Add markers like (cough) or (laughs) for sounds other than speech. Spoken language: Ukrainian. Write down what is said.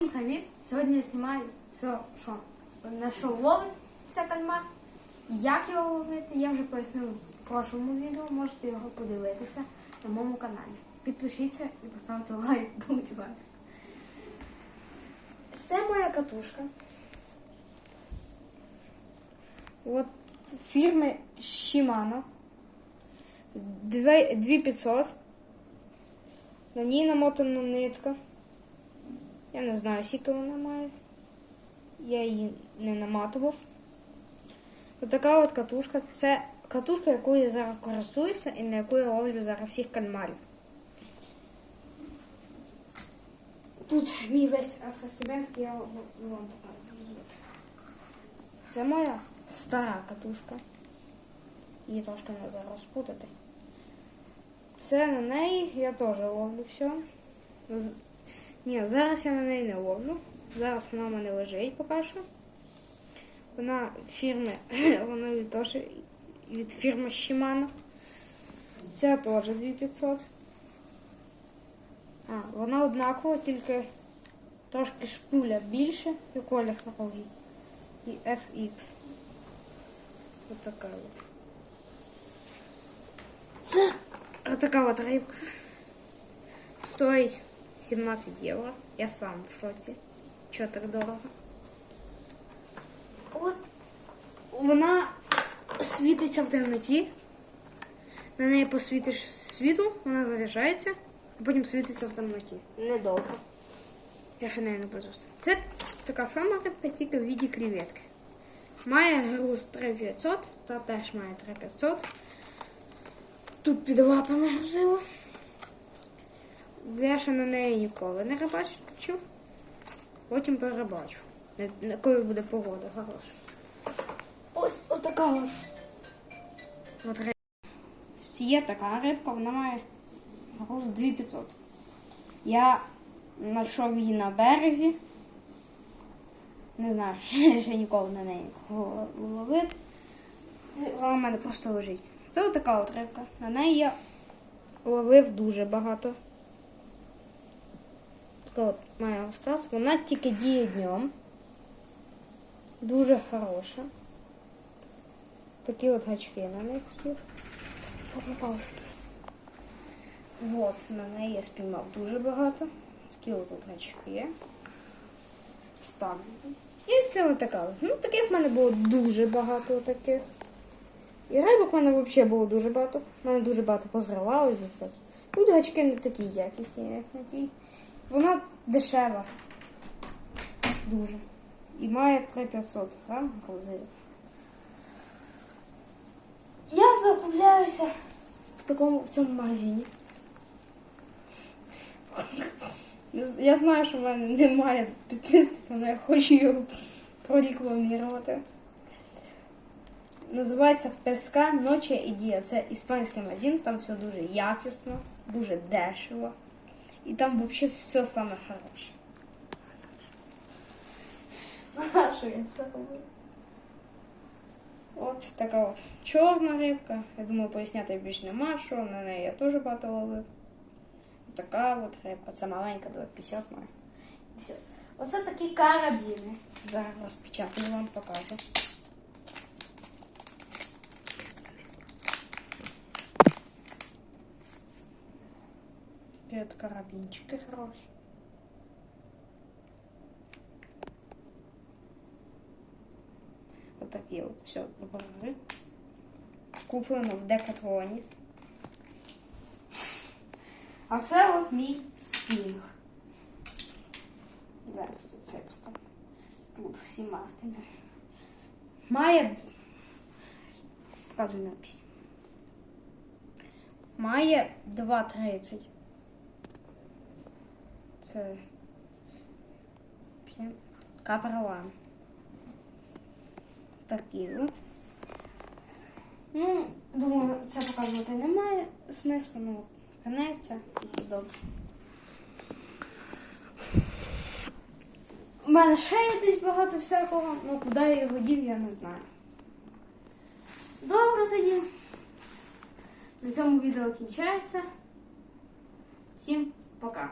Всім привіт! Сьогодні я знімаю все, що на що ловиться кальмар. Як його ловити, я вже пояснив в прошлому відео, можете його подивитися на моєму каналі. Підпишіться і поставте лайк, будь ласка. Це моя катушка. От фірми Shimano. 2500. На ній намотана нитка. Я не знаю, скільки вона має. Я її не наматував. Ось така от катушка. Це катушка, якою я зараз користуюся і на яку я ловлю зараз всіх кальмарів. Тут мій весь асортимент, я вам покажу. Це моя стара катушка. Її трошки зараз розпутати. Це на неї я теж ловлю все. Ні, зараз я на неї не ловлю. Зараз вона в мене лежить поки що. Вона фірми, (laughs) вона від, теж від фірми Shimano. Ця теж 2500. А, вона однакова, тільки трошки шпуля більше і колір другий. І FX. Ось така от. Це така от рибка. Стоїть 17 євро. Я сам в шоці. Чого так дорого? От вона світиться в темноті. На неї посвітиш світу, вона заряджається, а потім світиться в темноті. Недовго. Я ще нею не пользуюся. Це така сама рибка, тільки в віді креветки. Має груз 3500, та теж має 3500. Тут під лапами грузило. Я ще на неї ніколи не рибачив. Потім перебачу. Коли буде погода хороша. Ось отака от. От рибка. Є така рибка, вона має груз 2500. Я знайшов її на березі. Не знаю, (laughs) ще ніколи на неї ловив. Вона в мене просто лежить. Це отака от рибка. На неї я ловив дуже багато. От має розкрас. Вона тільки діє днем. Дуже хороша. Такі от гачки на них всіх. Вот, на неї я спіймав дуже багато. Такі от гачки. Ставлю. І ось це така. Ну, таких в мене було дуже багато таких. І рибок в мене взагалі було дуже багато. У мене дуже багато позривалось. Тут гачки не такі якісні, як на тій. Вона дешева. Дуже. І має 3500 грам грузи. Я закупляюся в такому в цьому магазині. Я знаю, що в мене немає підписників, але я хочу його прорекламувати. Називається Песка Ночі і Дія. Це іспанський магазин, там все дуже якісно, дуже дешево. І там взагалі все саме хороше. А що я це роблю? От така от чорна рибка. Я думаю, поясняти більш нема, що на неї я теж багато ловив. Така от рибка. Це маленька, 250 має. І все. Оце такі карабіни. Зараз розпечатаю, вам покажу. Перед карабінчики хороші. Отакі от все добре. Куплено в декатлоні. А це от мій спінг. Зараз я це поставлю. Тут всі марки. Має. Показую напись. Має 2,30. Це каперлан. Такі от. Ну, думаю, це показувати немає смислу, ну, гнеться і добре. У мене ще є десь багато всякого, ну куди я його дів, я не знаю. Добре тоді. На цьому відео кінчається. Всім пока.